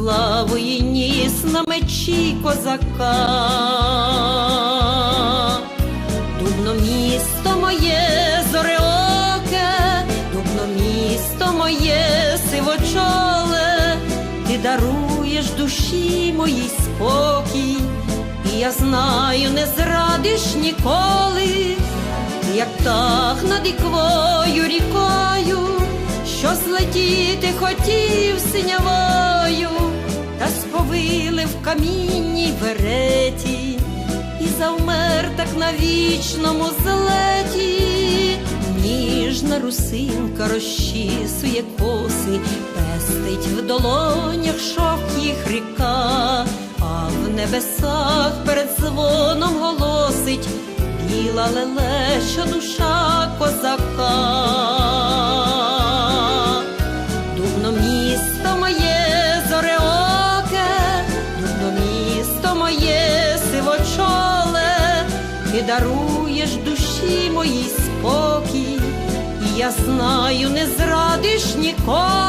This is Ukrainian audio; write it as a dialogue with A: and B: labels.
A: славу і ніс на мечі козака. Дубно місто моє зореоке, дубно місто моє сивочоле, ти даруєш душі моїй спокій, і я знаю, не зрадиш ніколи, як птах над іквою рікою, що злетіти хотів синявою, камінній вереті і завмер так на вічному злеті. Ніжна русинка розчісує коси, пестить в долонях шовк їх ріка, а в небесах перед дзвоном голосить біла лелеща душа козака. Дубно місто місто моє сивочоле, ти даруєш душі моїй спокій, і я знаю, не зрадиш ніколи.